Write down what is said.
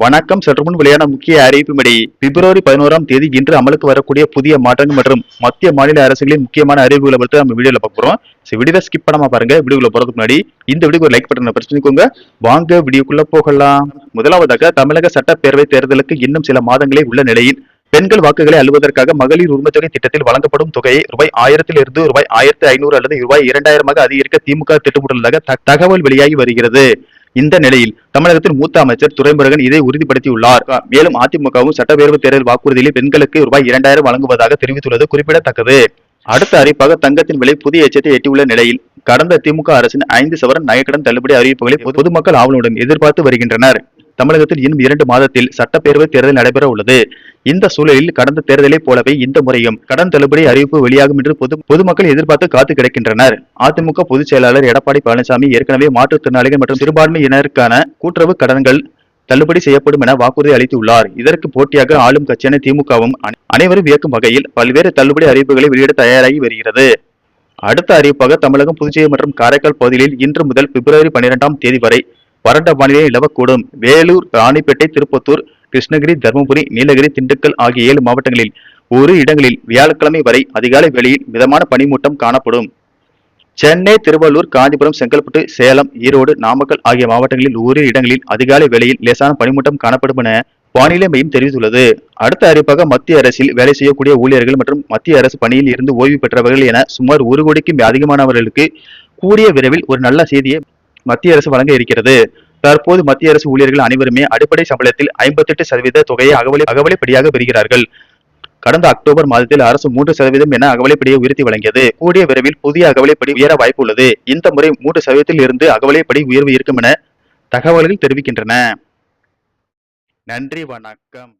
வணக்கம். சற்று முன் வெளியான முக்கிய அறிவிப்புப்படி பிப்ரவரி பதினோராம் தேதி இன்று அமலுக்கு வரக்கூடிய புதிய மாற்றங்கள் மற்றும் மத்திய மாநில அரசுகளின் முக்கியமான அறிவிப்புகளை பற்றி நம்ம வீடியோல பார்க்க போறோம். ஸோ வீடியோ ஸ்கிப் பண்ணாம பாருங்க. வீடியோக்குள்ள போறதுக்கு முன்னாடி இந்த வீடியோக்கு ஒரு லைக் பட்டனை பிரச்சனைக்கோங்க வாங்க வீடியோக்குள்ள போகலாம். முதலாவதாக தமிழக சட்டப்பேரவை தேர்தலுக்கு இன்னும் சில மாதங்களே உள்ள நிலையில் பெண்கள் வாக்குகளை அழுவதற்காக மகளிர் உரிமைத்தொகை திட்டத்தில் வழங்கப்படும் தொகையை ரூபாய் ஆயிரத்திலிருந்து ரூபாய் ஆயிரத்தி ஐநூறு அல்லது ரூபாய் இரண்டாயிரமாக அதிகரிக்க திமுக திட்டமிட்டுள்ளதாக த- தகவல் வெளியாகி வருகிறது. இந்த நிலையில் தமிழகத்தின் மூத்த அமைச்சர் துரைமுருகன் இதை உறுதிப்படுத்தியுள்ளார். மேலும் அதிமுகவும் சட்டப்பேரவை தேர்தல் வாக்குறுதியில் பெண்களுக்கு ரூபாய் இரண்டாயிரம் வழங்குவதாக தெரிவித்துள்ளது குறிப்பிடத்தக்கது. அடுத்த அறிவிப்பாக தங்கத்தின் விலை புதிய எச்சத்தை எட்டியுள்ள நிலையில் கடந்த திமுக அரசின் ஐந்து சவரன் நகைக்கடன் தள்ளுபடி அறிவிப்புகளை பொதுமக்கள் ஆவலுடன் எதிர்பார்த்து வருகின்றனர். தமிழகத்தில் இன்னும் இரண்டு மாதத்தில் சட்டப்பேரவை தேர்தல் நடைபெற உள்ளது. இந்த சூழலில் கடந்த தேர்தலைப் போலவே இந்த முறையும் கடன் தள்ளுபடி அறிவிப்பு வெளியாகும் என்று பொது பொதுமக்கள் எதிர்பார்த்து காத்து கிடக்கின்றனர். அதிமுக பொதுச் செயலாளர் எடப்பாடி பழனிசாமி ஏற்கனவே மாற்றுத்திறனாளிகள் மற்றும் சிறுபான்மையினருக்கான கூட்டுறவு கடன்கள் தள்ளுபடி செய்யப்படும் என வாக்குறுதி அளித்துள்ளார். இதற்கு போட்டியாக ஆளும் கட்சியான திமுகவும் அனைவரும் வியக்கும் வகையில் பல்வேறு தள்ளுபடி அறிவிப்புகளை வெளியிட தயாராகி வருகிறது. அடுத்த அறிவிப்பாக தமிழகம் புதுச்சேரி மற்றும் காரைக்கால் பகுதிகளில் இன்று முதல் பிப்ரவரி பன்னிரெண்டாம் தேதி வரை வறண்ட வானிலை நிலவக்கூடும். வேலூர் ராணிப்பேட்டை திருப்பத்தூர் கிருஷ்ணகிரி தருமபுரி நீலகிரி திண்டுக்கல் ஆகிய ஏழு மாவட்டங்களில் ஒரு இடங்களில் வியாழக்கிழமை வரை அதிகாலை வெளியில் மிதமான பனிமூட்டம் காணப்படும். சென்னை திருவள்ளூர் காஞ்சிபுரம் செங்கல்பட்டு சேலம் ஈரோடு நாமக்கல் ஆகிய மாவட்டங்களில் ஒரு இடங்களில் அதிகாலை வேளையில் லேசான பனிமூட்டம் காணப்படும் என வானிலை மையம் தெரிவித்துள்ளது. அடுத்த அறிவிப்பாக மத்திய அரசில் வேலை செய்யக்கூடிய ஊழியர்கள் மற்றும் மத்திய அரசு பணியில் இருந்து ஓய்வு பெற்றவர்கள் என சுமார் ஒரு கோடிக்கும் அதிகமானவர்களுக்கு கூடிய விரைவில் ஒரு நல்ல செய்தியை மத்திய அரசு வழங்க இருக்கிறது. தற்போது மத்திய அரசு ஊழியர்கள் அனைவருமே அடிப்படை சம்பளத்தில் ஐம்பத்தெட்டு சதவீத தொகையை அகவலை அகவலைப்படியாக பெறுகிறார்கள். கடந்த அக்டோபர் மாதத்தில் அரசு மூன்று சதவீதம் என அகவலைப்படியை உயர்த்தி வழங்கியது. கூடிய விரைவில் புதிய அகவலைப்படி உயர வாய்ப்புள்ளது இந்த முறை மூன்று சதவீதத்தில் இருந்து அகவலைப்படி உயர்வு இருக்கும் என தகவல்கள் தெரிவிக்கின்றன. நன்றி வணக்கம்.